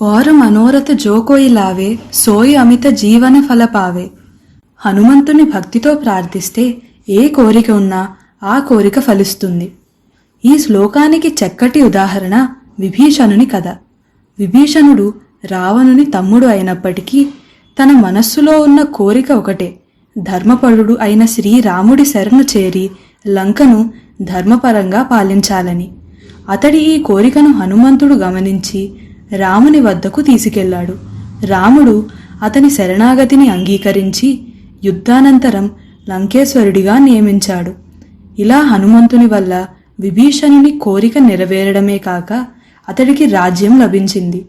వారు మనోరథ జోకోయిలావే సోయి అమిత జీవన ఫలపావే. హనుమంతుని భక్తితో ప్రార్థిస్తే ఏ కోరిక ఉన్నా ఆ కోరిక ఫలిస్తుంది. ఈ శ్లోకానికి చక్కటి ఉదాహరణ విభీషణుని కథ. విభీషణుడు రావణుని తమ్ముడు అయినప్పటికీ తన మనస్సులో ఉన్న కోరిక ఒకటే. ధర్మపరుడు అయిన శ్రీరాముడి శరణు చేరి లంకను ధర్మపరంగా పాలించాలని. అతడి ఈ కోరికను హనుమంతుడు గమనించి రాముని వద్దకు తీసుకెళ్ళాడు. రాముడు అతని శరణాగతిని అంగీకరించి యుద్ధానంతరం లంకేశ్వరుడిగా నియమించాడు. ఇలా హనుమంతుని వల్ల విభీషణుని కోరిక నెరవేరడమే కాక అతడికి రాజ్యం లభించింది.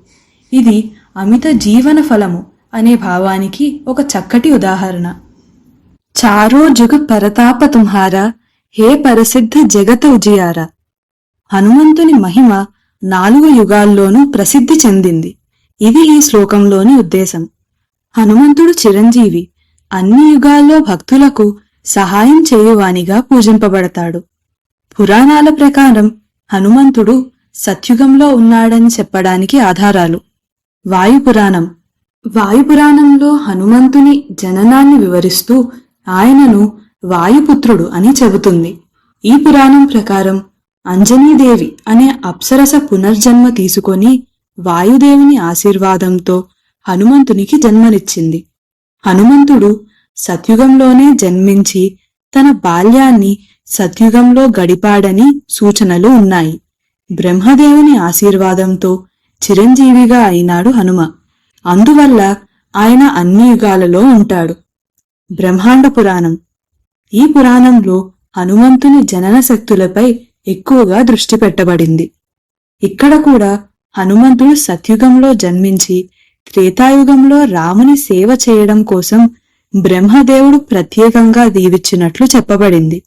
ఇది అమిత జీవన ఫలము అనే భావానికి ఒక చక్కటి ఉదాహరణ. చారో జగ పరతాప తుంహార హే పరసిద్ధ జగత ఉజియారా. హనుమంతుని మహిమ నాలుగు యుగాల్లోనూ ప్రసిద్ధి చెందింది. ఇది ఈ శ్లోకంలోని ఉద్దేశం. హనుమంతుడు చిరంజీవి అన్ని యుగాల్లో భక్తులకు సహాయం చేయువానిగా పూజింపబడతాడు. పురాణాల ప్రకారం హనుమంతుడు సత్యుగంలో ఉన్నాడని చెప్పడానికి ఆధారాలు. వాయుపురాణం. వాయుపురాణంలో హనుమంతుని జననాన్ని వివరిస్తూ ఆయనను వాయుపుత్రుడు అని చెబుతుంది. ఈ పురాణం ప్రకారం అంజనీదేవి అనే అప్సరస పునర్జన్మ తీసుకొని వాయుదేవుని ఆశీర్వాదంతో హనుమంతునికి జన్మనిచ్చింది. హనుమంతుడు సత్యుగంలోనే జన్మించి తన బాల్యాన్ని సత్యుగంలో గడిపాడని సూచనలు ఉన్నాయి. బ్రహ్మదేవుని ఆశీర్వాదంతో చిరంజీవిగా అయినాడు హనుమ. అందువల్ల ఆయన అన్ని యుగాలలో ఉంటాడు. బ్రహ్మాండ పురాణం. ఈ పురాణంలో హనుమంతుని జనన శక్తులపై ఎక్కువగా దృష్టి పెట్టబడింది. ఇక్కడ కూడా హనుమంతుడు సత్యుగంలో జన్మించి త్రేతాయుగంలో రాముని సేవ చేయడం కోసం బ్రహ్మదేవుడు ప్రత్యేకంగా దీవిచ్చినట్లు చెప్పబడింది.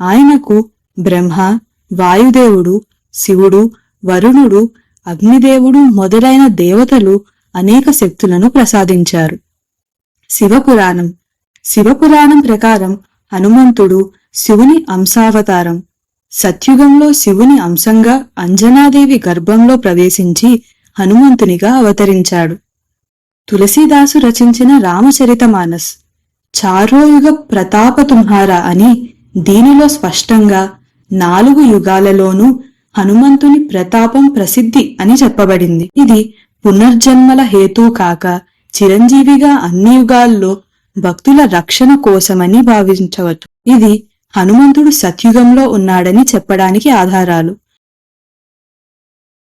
ఆయనకు బ్రహ్మ వాయుదేవుడు శివుడు వరుణుడు అగ్నిదేవుడు మొదలైన దేవతలు అనేక శక్తులను ప్రసాదించారు. శివపురాణం. శివపురాణం ప్రకారం హనుమంతుడు శివుని అంశావతారం సత్యుగంలో శివుని అంశంగా అంజనాదేవి గర్భంలో ప్రవేశించి హనుమంతునిగా అవతరించాడు. తులసీదాసు రచించిన రామచరితమానస్ చారోయుగ ప్రతాప తుంహార అని దీనిలో స్పష్టంగా నాలుగు యుగాలలోనూ హనుమంతుని ప్రతాపం ప్రసిద్ధి అని చెప్పబడింది. ఇది పునర్జన్మల హేతు కాక చిరంజీవిగా అన్ని యుగాల్లో భక్తుల రక్షణ కోసమని భావించవచ్చు. ఇది హనుమంతుడు సత్యుగంలో ఉన్నాడని చెప్పడానికి ఆధారాలు.